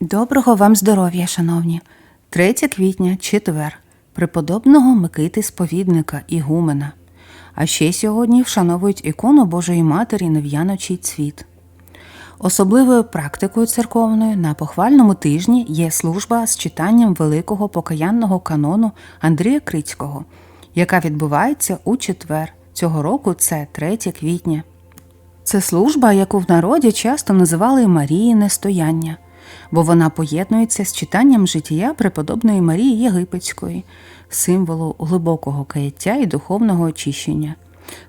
Доброго вам здоров'я, шановні! 3 квітня, четвер, преподобного Микити Сповідника Ігумена. А ще сьогодні вшановують ікону Божої Матері Нев'яночий цвіт. Особливою практикою церковною на похвальному тижні є служба з читанням великого покаянного канону Андрія Крицького, яка відбувається у четвер. Цього року це 3 квітня. Це служба, яку в народі часто називали Маріїне стояння, бо вона поєднується з читанням життя преподобної Марії Єгипетської, символу глибокого каяття і духовного очищення.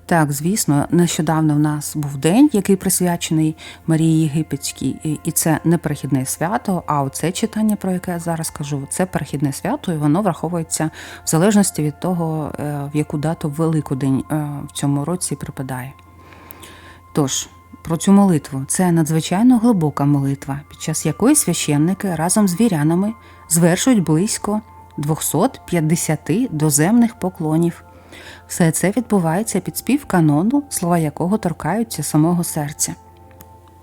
Так, звісно, нещодавно в нас був день, який присвячений Марії Єгипетській, і- це не перехідне свято, а оце читання, про яке я зараз кажу, це перехідне свято, і воно враховується в залежності від того, е, в яку дату Великодень е, в цьому році припадає. Тож, про цю молитву це надзвичайно глибока молитва, під час якої священники разом з вірянами звершують близько 250 доземних поклонів. Все це відбувається під спів канону, слова якого торкаються самого серця.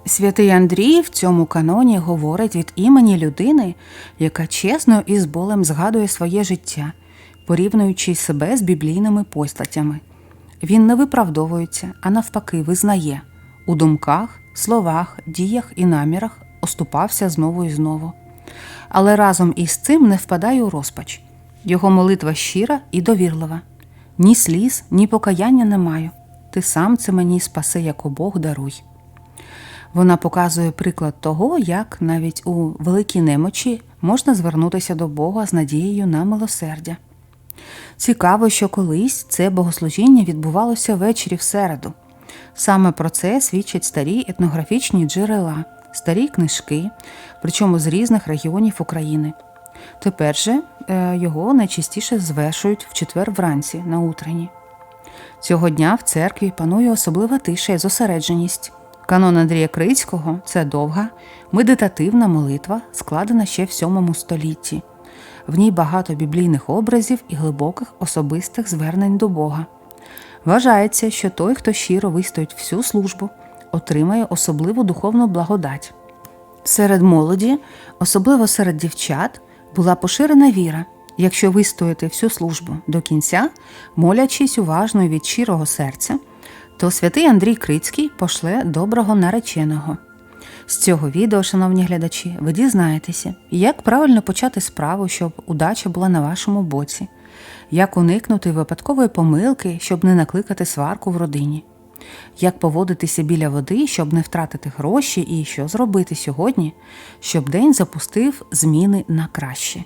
Святий Андрій в цьому каноні говорить від імені людини, яка чесно і з болем згадує своє життя, порівнюючи себе з біблійними постатями. Він не виправдовується, а навпаки, визнає у думках, словах, діях і намірах оступався знову і знову. Але разом із цим не впадає у розпач. Його молитва щира і довірлива. Ні сліз, ні покаяння не маю. Ти сам це мені спаси, як Бог даруй. Вона показує приклад того, як навіть у великій немочі можна звернутися до Бога з надією на милосердя. Цікаво, що колись це богослужіння відбувалося ввечері в середу. Саме про це свідчать старі етнографічні джерела, старі книжки, причому з різних регіонів України. Тепер же е, його найчастіше звершують в четвер вранці на утренні. Цього дня в церкві панує особлива тиша і зосередженість. Канон Андрія Крицького це довга, медитативна молитва, складена ще в VII столітті. В ній багато біблійних образів і глибоких особистих звернень до Бога. Вважається, що той, хто щиро вистоїть всю службу, отримає особливу духовну благодать. Серед молоді, особливо серед дівчат, була поширена віра. Якщо вистояти всю службу до кінця, молячись уважно і від щирого серця, то святий Андрій Крицький пошле доброго нареченого. З цього відео, шановні глядачі, ви дізнаєтеся, як правильно почати справу, щоб удача була на вашому боці, як уникнути випадкової помилки, щоб не накликати сварку в родині, як поводитися біля води, щоб не втратити гроші, і що зробити сьогодні, щоб день запустив зміни на краще.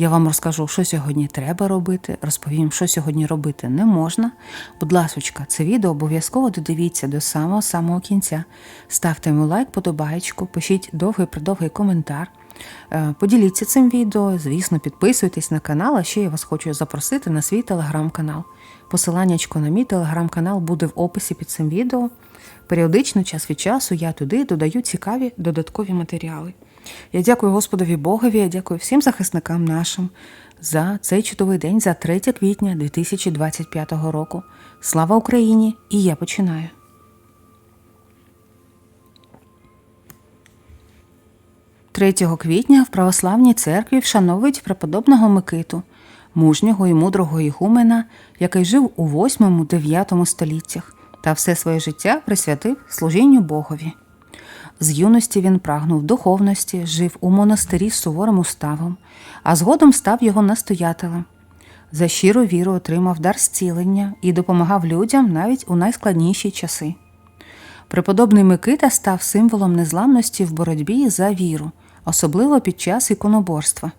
Я вам розкажу, що сьогодні треба робити, розповім, що сьогодні робити не можна. Будь ласочка, це відео обов'язково додивіться до самого самого кінця. Ставте йому лайк, подобаєчку, пишіть довгий придовгий коментар. Е, Поділіться цим відео, звісно, підписуйтесь на канал, а ще я вас хочу запросити на свій телеграм-канал. Посиланнячко на мій телеграм-канал буде в описі під цим відео. Періодично, час від часу, я туди додаю цікаві додаткові матеріали. Я дякую Господові Богові, я дякую всім захисникам нашим за цей чудовий день, за 3 квітня 2025 року. Слава Україні! І я починаю. – 3 квітня в православній церкві вшановують преподобного Микиту, мужнього і мудрого ігумена, який жив у 8-9 століттях та все своє життя присвятив служінню Богові. З юності він прагнув духовності, жив у монастирі з суворим уставом, а згодом став його настоятелем. За щиру віру отримав дар зцілення і допомагав людям навіть у найскладніші часи. Преподобний Микита став символом незламності в боротьбі за віру, особливо під час іконоборства.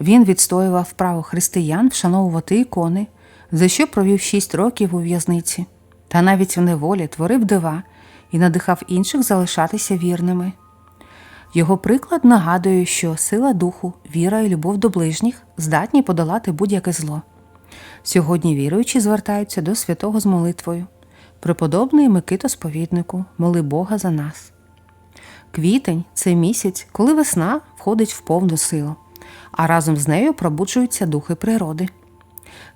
Він відстоював право християн вшановувати ікони, за що провів шість років у в'язниці, та навіть в неволі творив дива і надихав інших залишатися вірними. Його приклад нагадує, що сила духу, віра і любов до ближніх здатні подолати будь-яке зло. Сьогодні віруючі звертаються до святого з молитвою. Преподобний Микито сповіднику, моли Бога за нас. Квітень це місяць, коли весна входить в повну силу, а разом з нею пробуджуються духи природи.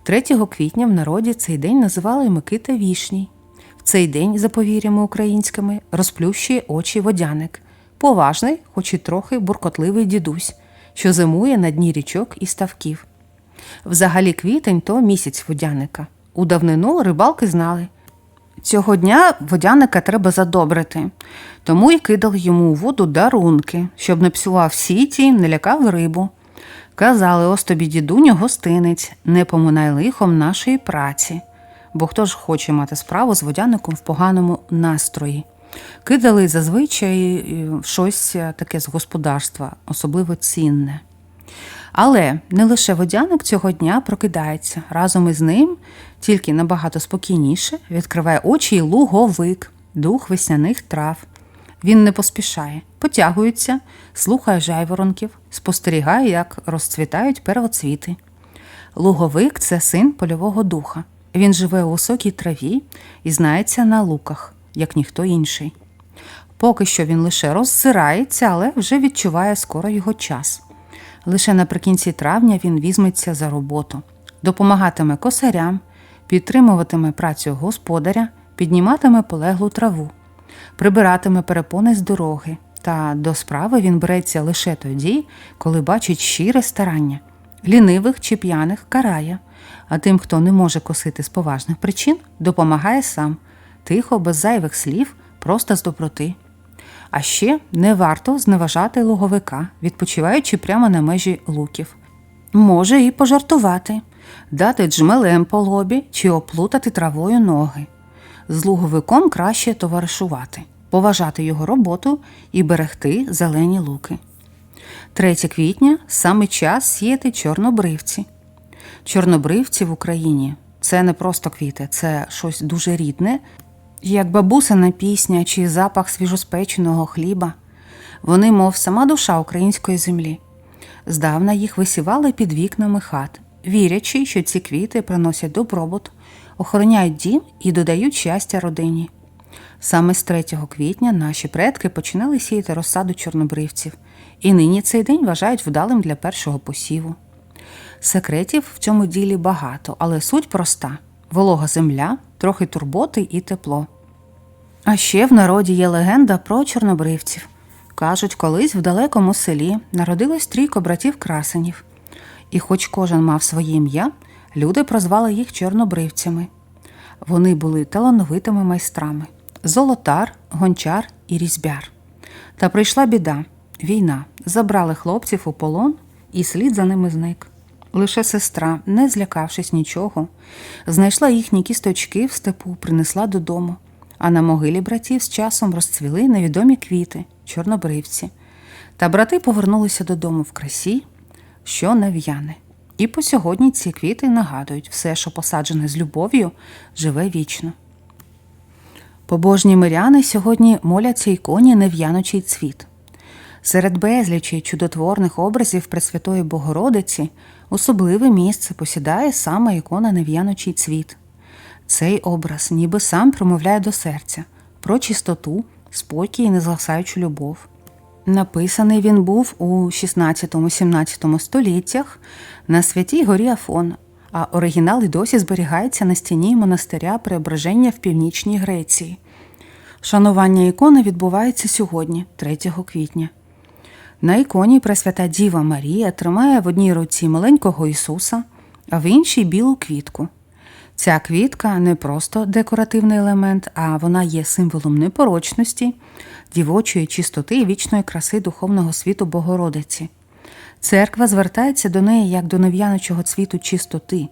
3 квітня в народі цей день називали Микита Вішній. В цей день, за повір'ями українськими, розплющує очі водяник, поважний, хоч і трохи буркотливий дідусь, що зимує на дні річок і ставків. Взагалі квітень то місяць водяника. У давнину рибалки знали. Цього дня водяника треба задобрити, тому й кидали йому у воду дарунки, щоб не псував сіті, не лякав рибу. Казали, ось тобі, дідуню, гостинець, не поминай лихом нашої праці. Бо хто ж хоче мати справу з водяником в поганому настрої? Кидали зазвичай е, щось таке з господарства, особливо цінне. Але не лише водяник цього дня прокидається. Разом із ним, тільки набагато спокійніше, відкриває очі й луговик, дух весняних трав. Він не поспішає, потягується, слухає жайворонків, спостерігає, як розцвітають первоцвіти. Луговик це син польового духа. Він живе у високій траві і знається на луках, як ніхто інший. Поки що він лише роззирається, але вже відчуває скоро його час. Лише наприкінці травня він візьметься за роботу, допомагатиме косарям, підтримуватиме працю господаря, підніматиме полеглу траву, прибиратиме перепони з дороги. Та до справи він береться лише тоді, коли бачить щире старання. Лінивих чи п'яних карає, а тим, хто не може косити з поважних причин, допомагає сам, тихо, без зайвих слів, просто з доброти. А ще не варто зневажати луговика, відпочиваючи прямо на межі луків. Може і пожартувати, дати джмелем по лобі чи оплутати травою ноги. З луговиком краще товаришувати, поважати його роботу і берегти зелені луки. 3 квітня саме час сіяти чорнобривці. Чорнобривці в Україні це не просто квіти, це щось дуже рідне, як бабусина пісня чи запах свіжоспеченого хліба. Вони, мов сама душа української землі. Здавна їх висівали під вікнами хат, вірячи, що ці квіти приносять добробут, охороняють дім і додають щастя родині. Саме з 3 квітня наші предки починали сіяти розсаду чорнобривців, і нині цей день вважають вдалим для першого посіву. Секретів в цьому ділі багато, але суть проста: волога земля, трохи турботи і тепло. А ще в народі є легенда про чорнобривців. Кажуть, колись в далекому селі народилось трійко братів красенів, і, хоч кожен мав своє ім'я, люди прозвали їх чорнобривцями. Вони були талановитими майстрами золотар, гончар і різьбяр. Та прийшла біда війна. Забрали хлопців у полон, і слід за ними зник. Лише сестра, не злякавшись нічого, знайшла їхні кісточки в степу, принесла додому, а на могилі братів з часом розцвіли невідомі квіти, чорнобривці. Та брати повернулися додому в красі, що не в'яне. І по сьогодні ці квіти нагадують, все, що посаджене з любов'ю, живе вічно. Побожні миряни сьогодні моляться іконі нев'яночий цвіт. Серед безлічі чудотворних образів Пресвятої Богородиці особливе місце посідає саме ікона Нев'яночий цвіт. Цей образ ніби сам промовляє до серця про чистоту, спокій і незгасаючу любов. Написаний він був у 16-17 століттях на святій горі Афон, а оригінал і досі зберігається на стіні монастиря Преображення в північній Греції. Шанування ікони відбувається сьогодні, 3 квітня. На іконі Пресвята Діва Марія тримає в одній руці маленького Ісуса, а в іншій білу квітку. Ця квітка не просто декоративний елемент, а вона є символом непорочності, дівочої чистоти і вічної краси духовного світу Богородиці. Церква звертається до неї як до нев'яночого цвіту чистоти,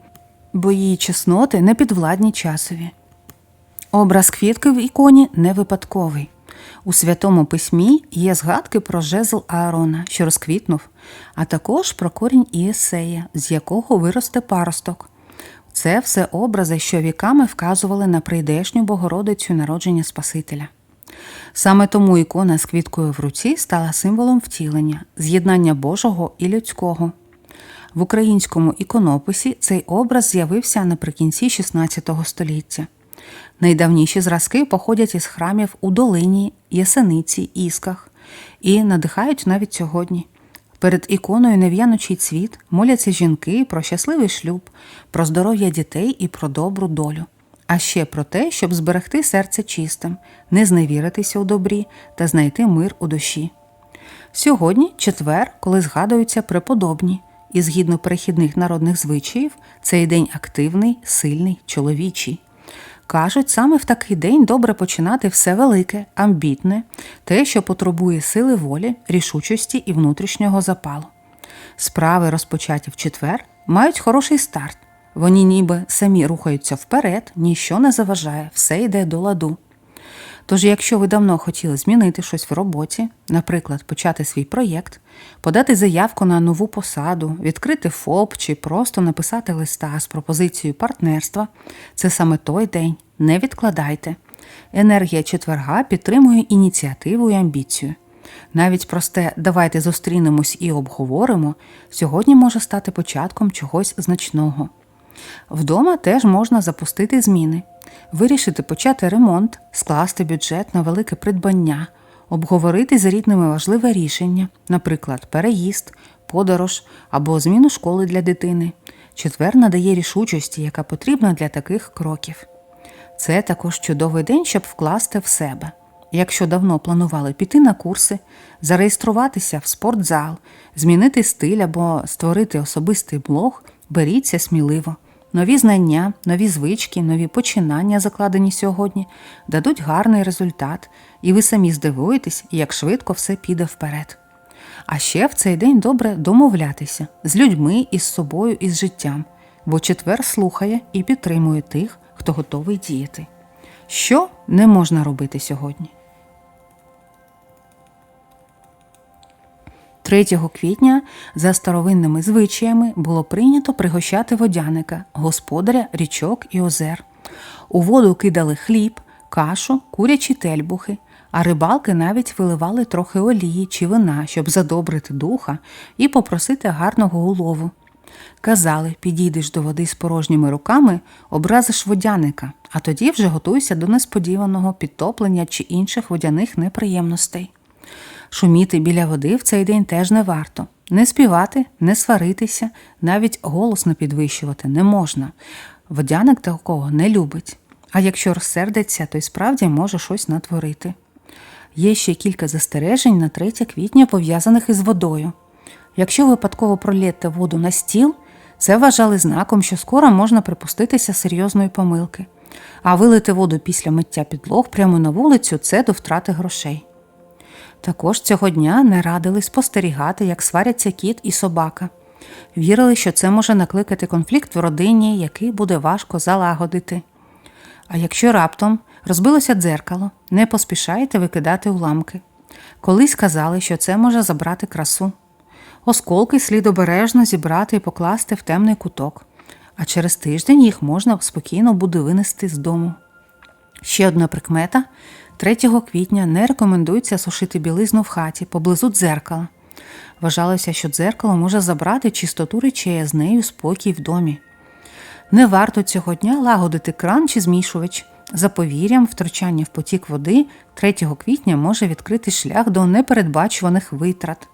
бо її чесноти не підвладні часові. Образ квітки в іконі не випадковий. У святому письмі є згадки про жезл Аарона, що розквітнув, а також про корінь Ієсея, з якого виросте паросток. Це все образи, що віками вказували на прийдешню Богородицю народження Спасителя. Саме тому ікона з квіткою в руці стала символом втілення, з'єднання Божого і людського. В українському іконописі цей образ з'явився наприкінці XVI століття. Найдавніші зразки походять із храмів у Долині, Ясениці, Ісках і надихають навіть сьогодні. Перед іконою нев'яночий цвіт моляться жінки про щасливий шлюб, про здоров'я дітей і про добру долю. а ще про те, щоб зберегти серце чистим, не зневіритися у добрі та знайти мир у душі. Сьогодні четвер, коли згадуються преподобні, і згідно перехідних народних звичаїв, цей день активний, сильний, чоловічий. Кажуть, саме в такий день добре починати все велике, амбітне, те, що потребує сили волі, рішучості і внутрішнього запалу. Справи, розпочаті в четвер, мають хороший старт. Вони ніби самі рухаються вперед, ніщо не заважає, все йде до ладу. Тож, якщо ви давно хотіли змінити щось в роботі, наприклад, почати свій проєкт, подати заявку на нову посаду, відкрити ФОП чи просто написати листа з пропозицією партнерства, це саме той день. Не відкладайте. Енергія четверга підтримує ініціативу і амбіцію. Навіть просте давайте зустрінемось і обговоримо сьогодні може стати початком чогось значного. Вдома теж можна запустити зміни, вирішити почати ремонт, скласти бюджет на велике придбання, обговорити з рідними важливе рішення, наприклад, переїзд, подорож або зміну школи для дитини. Четвер надає рішучості, яка потрібна для таких кроків. Це також чудовий день, щоб вкласти в себе. Якщо давно планували піти на курси, зареєструватися в спортзал, змінити стиль або створити особистий блог, беріться сміливо. Нові знання, нові звички, нові починання, закладені сьогодні, дадуть гарний результат, і ви самі здивуєтесь, як швидко все піде вперед. А ще в цей день добре домовлятися з людьми, із собою і з життям, бо четвер слухає і підтримує тих, хто готовий діяти. Що не можна робити сьогодні? 3 квітня за старовинними звичаями було прийнято пригощати водяника, господаря річок і озер. У воду кидали хліб, кашу, курячі тельбухи, а рибалки навіть виливали трохи олії чи вина, щоб задобрити духа і попросити гарного улову. Казали, підійдеш до води з порожніми руками, образиш водяника, а тоді вже готуйся до несподіваного підтоплення чи інших водяних неприємностей. Шуміти біля води в цей день теж не варто. Не співати, не сваритися, навіть голос не підвищувати не можна. Водяник такого не любить. А якщо розсердиться, то й справді може щось натворити. Є ще кілька застережень на 3 квітня, пов'язаних із водою. Якщо випадково пролєте воду на стіл, це вважали знаком, що скоро можна припуститися серйозної помилки. А вилити воду після миття підлог прямо на вулицю це до втрати грошей. Також цього дня не радили спостерігати, як сваряться кіт і собака. Вірили, що це може накликати конфлікт в родині, який буде важко залагодити. А якщо раптом розбилося дзеркало, не поспішайте викидати уламки. Колись казали, що це може забрати красу. Осколки слід обережно зібрати і покласти в темний куток, а через тиждень їх можна спокійно буде винести з дому. Ще одна прикмета 3 квітня не рекомендується сушити білизну в хаті поблизу дзеркала. Вважалося, що дзеркало може забрати чистоту речей, а з нею спокій в домі. Не варто цього дня лагодити кран чи змішувач. За повір'ям, втручання в потік води 3 квітня може відкрити шлях до непередбачуваних витрат.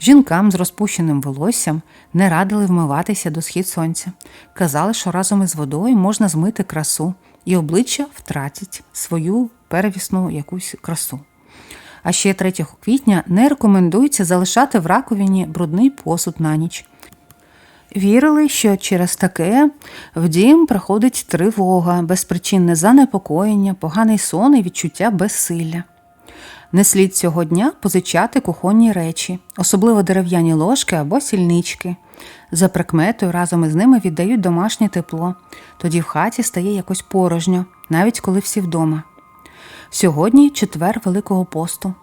Жінкам з розпущеним волоссям не радили вмиватися до схід сонця. Казали, що разом із водою можна змити красу, і обличчя втратять свою перевісну якусь красу. А ще 3 квітня не рекомендується залишати в раковині брудний посуд на ніч. Вірили, що через таке в дім приходить тривога, безпричинне занепокоєння, поганий сон і відчуття безсилля. Не слід цього дня позичати кухонні речі, особливо дерев'яні ложки або сільнички. За прикметою разом із ними віддають домашнє тепло, тоді в хаті стає якось порожньо, навіть коли всі вдома. Сьогодні четвер Великого посту.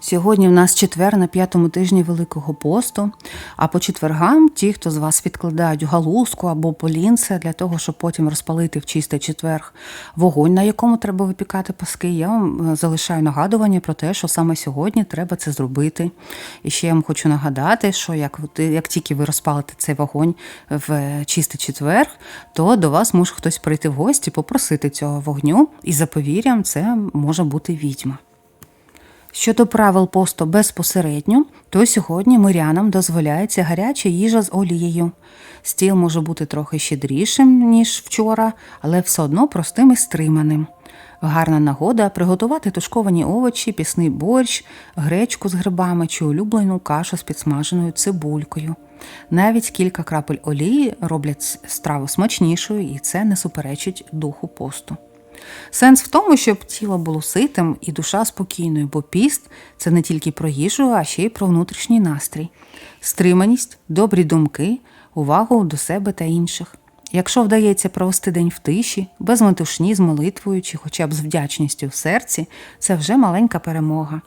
Сьогодні в нас четвер на п'ятому тижні Великого посту, а по четвергам ті, хто з вас відкладають галузку або полінце для того, щоб потім розпалити в чистий четверг вогонь, на якому треба випікати паски, я вам е, залишаю нагадування про те, що саме сьогодні треба це зробити. І ще я вам хочу нагадати, що як, як тільки ви розпалите цей вогонь в чистий четверг, то до вас може хтось прийти в гості, попросити цього вогню, і за повір'ям це може бути відьма. Щодо правил посту безпосередньо, то сьогодні мирянам дозволяється гаряча їжа з олією. Стіл може бути трохи щедрішим, ніж вчора, але все одно простим і стриманим. Гарна нагода приготувати тушковані овочі, пісний борщ, гречку з грибами чи улюблену кашу з підсмаженою цибулькою. Навіть кілька крапель олії роблять страву смачнішою, і це не суперечить духу посту. Сенс в тому, щоб тіло було ситим і душа спокійною, бо піст це не тільки про їжу, а ще й про внутрішній настрій, стриманість, добрі думки, увагу до себе та інших. Якщо вдається провести день в тиші, без метушні, з молитвою чи хоча б з вдячністю в серці, це вже маленька перемога.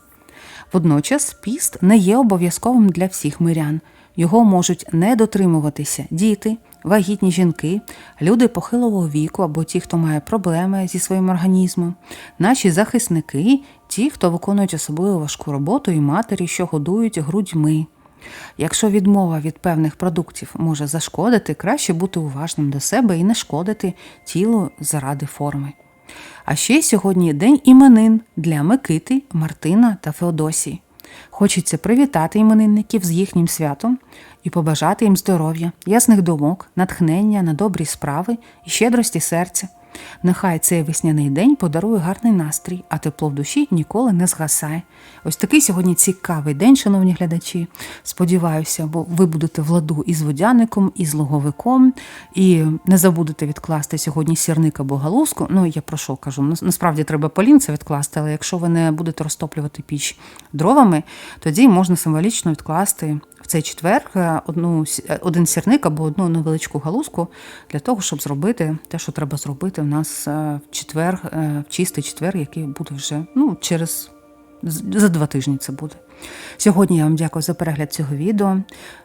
Водночас піст не є обов'язковим для всіх мирян. Його можуть не дотримуватися діти, вагітні жінки, люди похилого віку або ті, хто має проблеми зі своїм організмом, наші захисники, ті, хто виконують особливо важку роботу, і матері, що годують грудьми. Якщо відмова від певних продуктів може зашкодити, краще бути уважним до себе і не шкодити тілу заради форми. А ще сьогодні день іменин для Микити, Мартина та Феодосії. Хочеться привітати іменинників з їхнім святом і побажати їм здоров'я, ясних думок, натхнення на добрі справи і щедрості серця. Нехай цей весняний день подарує гарний настрій, а тепло в душі ніколи не згасає. Ось такий сьогодні цікавий день, шановні глядачі. Сподіваюся, бо ви будете в ладу і з водяником, і з луговиком, і не забудете відкласти сьогодні сірник або галузку. Ну, я про що кажу? Насправді треба полінце відкласти, але якщо ви не будете розтоплювати піч дровами, тоді можна символічно відкласти в цей четвер е, одну, один сірник або одну невеличку галузку для того, щоб зробити те, що треба зробити в нас е, в четвер, е, в чистий четвер, який буде вже ну, через за два тижні це буде. Сьогодні я вам дякую за перегляд цього відео.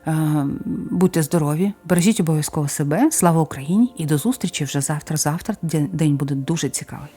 Е, Будьте здорові, бережіть обов'язково себе. Слава Україні і до зустрічі вже завтра. Завтра день буде дуже цікавий.